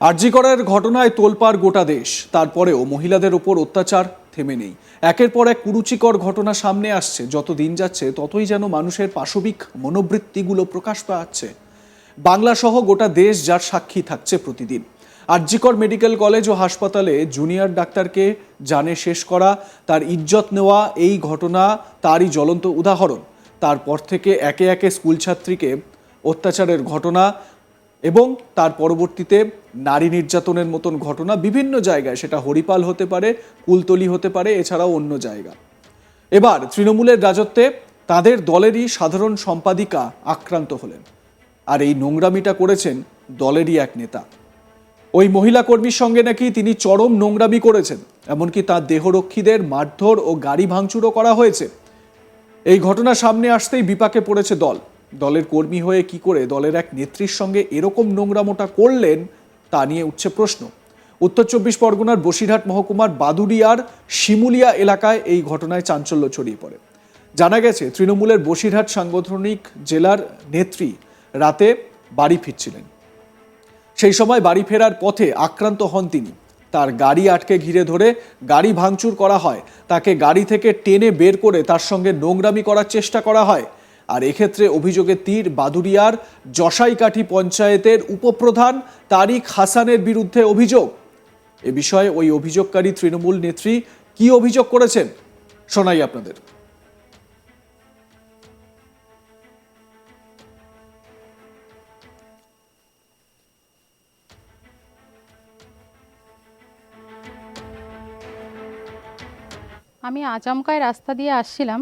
আরজিকরের ঘটনায় তোলপাড় গোটা দেশ। তারপরেও মহিলাদের ওপর অত্যাচার থেমে নেই। একের পর এক কুরুচিকর ঘটনা সামনে আসছে। যত দিন যাচ্ছে, ততই যেন মানুষের পাশবিক মনোবৃত্তিগুলো প্রকাশ পাচ্ছে। বাংলা সহ গোটা দেশ যার সাক্ষী থাকছে প্রতিদিন। আরজিকর মেডিকেল কলেজ ও হাসপাতালে জুনিয়র ডাক্তারকে জানে শেষ করা, তার ইজ্জত নেওয়া এই ঘটনা তারই জ্বলন্ত উদাহরণ। তারপর থেকে একে একে স্কুল ছাত্রীকে অত্যাচারের ঘটনা এবং তার পরবর্তীতে নারী নির্যাতনের মতন ঘটনা বিভিন্ন জায়গায়, সেটা হরিপাল হতে পারে, কুলতলি হতে পারে, এছাড়াও অন্য জায়গা। এবার তৃণমূলের রাজত্বে তাদের দলেরই সাধারণ সম্পাদিকা আক্রান্ত হলেন। আর এই নোংরামিটা করেছেন দলেরই এক নেতা। ওই মহিলা কর্মীর সঙ্গে নাকি তিনি চরম নোংরামি করেছেন, এমনকি তার দেহরক্ষীদের মারধর ও গাড়ি ভাঙচুরও করা হয়েছে। এই ঘটনা সামনে আসতেই বিপাকে পড়েছে দল। দলের কর্মী হয়ে কি করে দলের এক নেত্রীর সঙ্গে এরকম নোংরামোটা করলেন, তা নিয়ে উঠছে প্রশ্ন। উত্তর চব্বিশ পরগনার বসিরহাট মহকুমার বাদুড়িয়ার শিমুলিয়া এলাকায় এই ঘটনায় চাঞ্চল্য ছড়িয়ে পড়ে। জানা গেছে, তৃণমূলের বসিরহাট সাংগঠনিক জেলার নেত্রী রাতে বাড়ি ফিরছিলেন। সেই সময় বাড়ি ফেরার পথে আক্রান্ত হন তিনি। তার গাড়ি আটকে ঘিরে ধরে গাড়ি ভাঙচুর করা হয়। তাকে গাড়ি থেকে টেনে বের করে তার সঙ্গে নোংরামি করার চেষ্টা করা হয়। আর এক্ষেত্রে অভিযোগের তীর বাদুরিয়ার জসাইকাঠি পঞ্চায়েতের উপপ্রধান তারিক হাসানের বিরুদ্ধে অভিযোগ। এ বিষয়ে ওই অভিযোগকারী তৃণমূল নেত্রী কি অভিযোগ করেছেন, শোনাই আপনাদের। আমি আচমকায় রাস্তা দিয়ে আসছিলাম।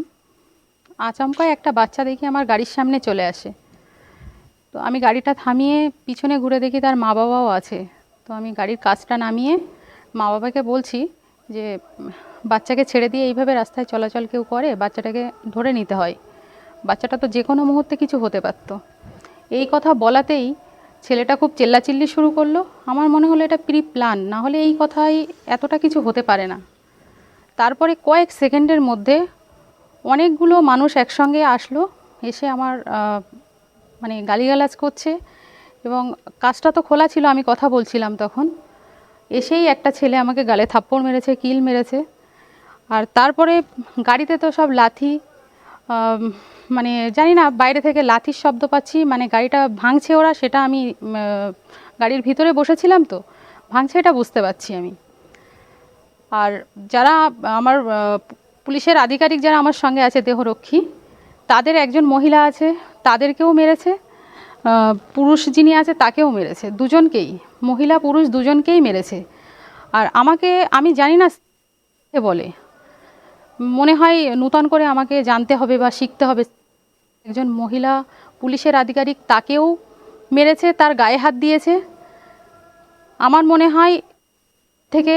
আচমকায় একটা বাচ্চা দেখি আমার গাড়ির সামনে চলে আসে। তো আমি গাড়িটা থামিয়ে পিছনে ঘুরে দেখি তার মা বাবাও আছে। তো আমি গাড়ির কাজটা নামিয়ে মা বাবাকে বলছি যে, বাচ্চাকে ছেড়ে দিয়ে এইভাবে রাস্তায় চলাচল কেউ করে, বাচ্চাটাকে ধরে নিতে হয়। বাচ্চাটা তো যে কোনো মুহূর্তে কিছু হতে পারতো। এই কথা বলাতেই ছেলেটা খুব চেল্লাচিল্লি শুরু করল। আমার মনে হলো এটা প্রি প্ল্যান, না হলে এই কথাই এতটা কিছু হতে পারে না। তারপরে কয়েক সেকেন্ডের মধ্যে অনেকগুলো মানুষ একসঙ্গে আসলো, এসে আমার মানে গালিগালাজ করছে এবং কাজটা তো খোলা ছিল, আমি কথা বলছিলাম তখন। এসেই একটা ছেলে আমাকে গালে থাপ্পড় মেরেছে, কিল মেরেছে। আর তারপরে গাড়িতে তো সব লাথি মানে জানি না, বাইরে থেকে লাথির শব্দ পাচ্ছি মানে গাড়িটা ভাঙছে ওরা, সেটা আমি গাড়ির ভিতরে বসেছিলাম তো, ভাঙছে এটা বুঝতে পারছি আমি। আর যারা আমার পুলিশের আধিকারিক যারা আমার সঙ্গে আছে, দেহরক্ষী, তাদের একজন মহিলা আছে, তাদেরকেও মেরেছে। পুরুষ যিনি আছে, তাকেও মেরেছে। দুজনকেই, মহিলা, পুরুষ দুজনকেই মেরেছে। আর আমাকে, আমি জানি না বলে। মনে হয় নূতন করে আমাকে জানতে হবে বা শিখতে হবে। একজন মহিলা পুলিশের আধিকারিক তাকেও মেরেছে, তার গায়ে হাত দিয়েছে। আমার মনে হয় থেকে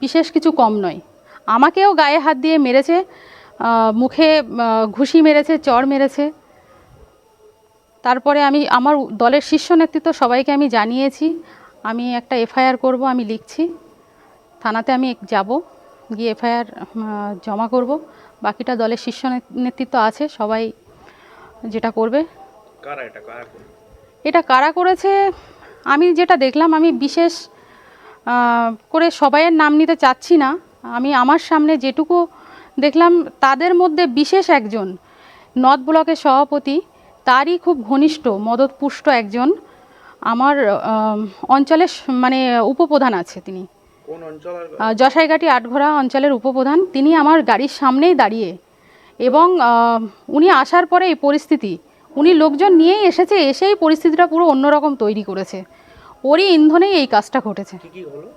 বিশেষ কিছু কম নয়। আমাকেও গায়ে হাত দিয়ে মেরেছে মুখে ঘুষি মেরেছে চড় মেরেছে। তারপরে আমি আমার দলের শীর্ষ নেতৃত্ব সবাইকে আমি জানিয়েছি আমি একটা এফআইআর করব আমি লিখছি। থানাতে আমি যাব গিয়ে এফআইআর জমা করব। বাকিটা দলের শীর্ষ নেতৃত্ব আছে সবাই যেটা করবে। এটা? কারা করবে? এটা কারা করেছে? আমি যেটা দেখলাম আমি বিশেষ করে সবাইয়ের নাম নিতে চাচ্ছি না। আমি আমার সামনে যেটুকু দেখলাম তাদের মধ্যে বিশেষ একজন নর্থ ব্লকের সভাপতি তারই খুব ঘনিষ্ঠ মদতপুষ্ট একজন আমার অঞ্চলের মানে উপপ্রধান আছে তিনি। জসাইঘাটি আটঘরা অঞ্চলের উপপ্রধান তিনি আমার গাড়ির সামনেই দাঁড়িয়ে এবং উনি আসার পরে এই পরিস্থিতি উনি লোকজন নিয়েই এসেছে এসেই পরিস্থিতিটা পুরো অন্যরকম তৈরি করেছে। ওরই ইন্ধনেই এই কাজটা ঘটেছে। কি কি হলো?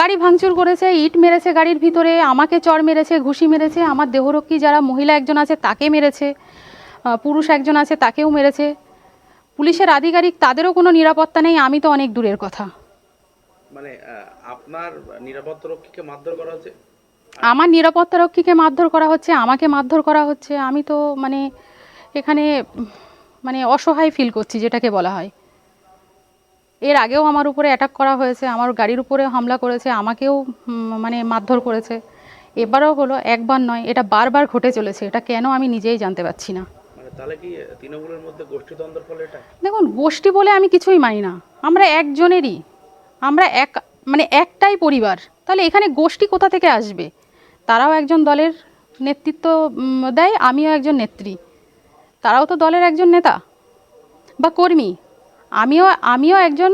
গাড়ি ভাঙচুর করেছে ইট মেরেছে গাড়ির ভিতরে আমাকে চড় মেরেছে ঘুষি মেরেছে আমার দেহরক্ষী যারা মহিলা একজন আছে তাকে মেরেছে পুরুষ একজন আছে তাকেও মেরেছে। পুলিশের আধিকারিক তাদেরও কোনো নিরাপত্তা নেই আমি তো অনেক দূরের কথা। মানে আপনার নিরাপত্তা রক্ষীকে মারধর করা হচ্ছে? আমার নিরাপত্তা রক্ষীকে মারধর করা হচ্ছে আমাকে মারধর করা হচ্ছে আমি তো মানে এখানে মানে অসহায় ফিল করছি যেটাকে বলা হয়। এর আগেও আমার উপরে অ্যাটাক করা হয়েছে আমার গাড়ির উপরে হামলা করেছে আমাকেও মানে মারধর করেছে। এবারও হলো একবার নয় এটা বারবার ঘটে চলেছে এটা কেন আমি নিজেই জানতে পারছি না। মানে তাহলে কি তৃণমূলের মধ্যে গোষ্ঠীদ্বন্দ্বের ফলে এটা? দেখুন গোষ্ঠী বলে আমি কিছুই মানি না আমরা একজনেরই আমরা এক মানে একটাই পরিবার তাহলে এখানে গোষ্ঠী কোথা থেকে আসবে? তারাও একজন দলের নেতৃত্ব দেয় আমিও একজন নেত্রী। তারাও তো দলের একজন নেতা বা কর্মী। আমিও আমিও একজন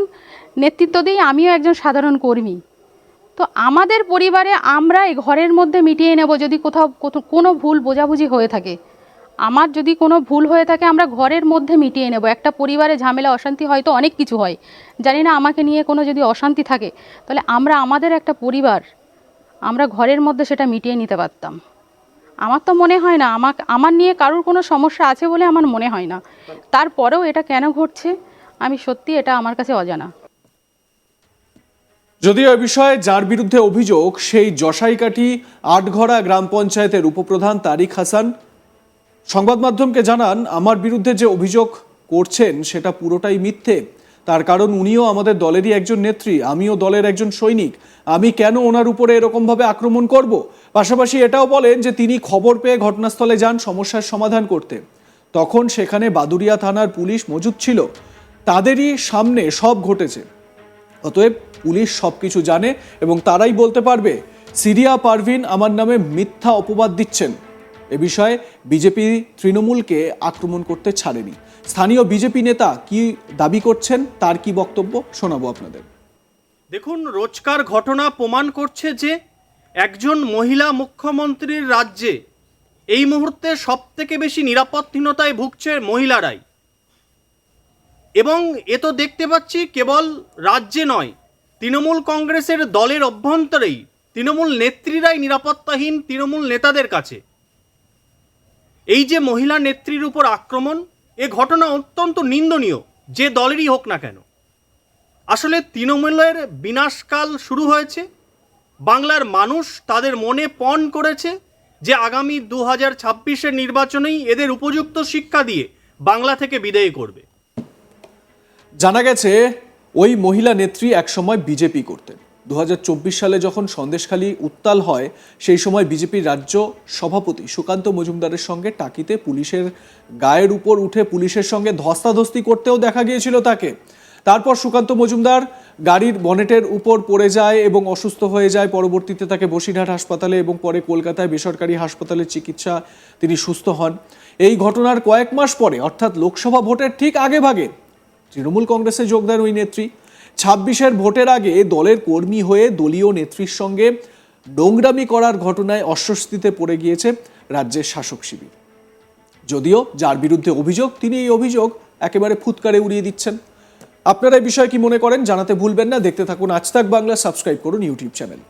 নেতৃত্ব দিই, আমিও একজন সাধারণ কর্মী। তো আমাদের পরিবারে আমরা এই ঘরের মধ্যে মিটিয়ে নেব যদি কোথাও কোনো ভুল বোঝাবুঝি হয়ে থাকে। আমার যদি কোনো ভুল হয়ে থাকে, আমরা ঘরের মধ্যে মিটিয়ে নেব। একটা পরিবারে ঝামেলা, অশান্তি হয়তো অনেক কিছু হয়। জানি না আমাকে নিয়ে কোনো যদি অশান্তি থাকে, তাহলে আমরা, আমাদের একটা পরিবার, আমরা ঘরের মধ্যে সেটা মিটিয়ে নিতে পারতাম। আমার তো মনে হয় না আমার আমার নিয়ে কারোর কোনো সমস্যা আছে বলে আমার মনে হয় না। তারপরেও এটা কেন ঘটছে? আমি সত্যি এটা আমার কাছে অজানা। যদিও এ বিষয়ে যার বিরুদ্ধে অভিযোগ, সেই জসাইকাঠি আটঘরা গ্রাম পঞ্চায়েতের উপপ্রধান তারিক হাসান। সংবাদ মাধ্যমকে জানান, আমার বিরুদ্ধে যে অভিযোগ করছেন সেটা পুরোটাই মিথ্যে। তার কারণ উনিও আমাদের দলেরই একজন নেত্রী, আমিও দলের একজন সৈনিক। আমি কেন ওনার উপরে এরকমভাবে আক্রমণ করব? পাশাপাশি এটাও বলেন যে তিনি খবর পেয়ে ঘটনাস্থলে যান সমস্যার সমাধান করতে। তখন সেখানে বাদুরিয়া থানার পুলিশ মজুদ ছিল। তাদেরই সামনে সব ঘটেছে। অতএব পুলিশ সবকিছু জানে এবং তারাই বলতে পারবে, সিরিয়া পারভিন আমার নামে মিথ্যা অপবাদ দিচ্ছেন। এ বিষয়ে বিজেপি তৃণমূলকে আক্রমণ করতে ছাড়েনি। স্থানীয় বিজেপি নেতা কি দাবি করছেন তার কি বক্তব্য শোনাবো আপনাদের। দেখুন, রোজকার ঘটনা প্রমাণ করছে যে একজন মহিলা মুখ্যমন্ত্রীর রাজ্যে এই মুহূর্তে সব থেকে বেশি নিরাপত্তাহীনতায় ভুগছে মহিলারাই। এবং এ তো দেখতে পাচ্ছি কেবল রাজ্যে নয়, তৃণমূল কংগ্রেসের দলের অভ্যন্তরেই তৃণমূল নেত্রীরাই নিরাপত্তাহীন তৃণমূল নেতাদের কাছে। এই যে মহিলা নেত্রীর উপর আক্রমণ, এ ঘটনা অত্যন্ত নিন্দনীয়, যে দলেরই হোক না কেন। আসলে তৃণমূলের বিনাশকাল শুরু হয়েছে, বাংলার মানুষ তাদের মনে পণ করেছে যে আগামী দু হাজার ছাব্বিশের নির্বাচনেই এদের উপযুক্ত শিক্ষা দিয়ে বাংলা থেকে বিদায় করবে। জানা গেছে, ওই মহিলা নেত্রী একসময় বিজেপি করতেন। দু হাজার চব্বিশ সালে যখন সন্দেশখালী উত্তাল হয়, সেই সময় বিজেপির রাজ্য সভাপতি সুকান্ত মজুমদারের সঙ্গে টাকিতে পুলিশের গায়ের উপর উঠে পুলিশের সঙ্গে ধস্তাধস্তি করতেও দেখা গিয়েছিল তাকে। তারপর সুকান্ত মজুমদার গাড়ির বনেটের উপর পড়ে যায় এবং অসুস্থ হয়ে যায়। পরবর্তীতে তাকে বসিরহাট হাসপাতালে এবং পরে কলকাতায় বেসরকারি হাসপাতালে চিকিৎসা তিনি সুস্থ হন। এই ঘটনার কয়েক মাস পরে, অর্থাৎ লোকসভা ভোটের ঠিক আগে ভাগে তৃণমূল কংগ্রেসে যোগ দেন ওই নেত্রী। ছাব্বিশের ভোটের আগে দলের কর্মী হয়ে দলীয় নেত্রীর সঙ্গে নোংরামি করার ঘটনায় অস্বস্তিতে পড়ে গিয়েছে রাজ্যের শাসক শিবির। যদিও যার বিরুদ্ধে অভিযোগ, তিনি এই অভিযোগ একেবারে ফুৎকারে উড়িয়ে দিচ্ছেন। আপনারা এই বিষয়ে কি মনে করেন জানাতে ভুলবেন না। দেখতে থাকুন আজ তাক বাংলা, সাবস্ক্রাইব করুন ইউটিউব চ্যানেল।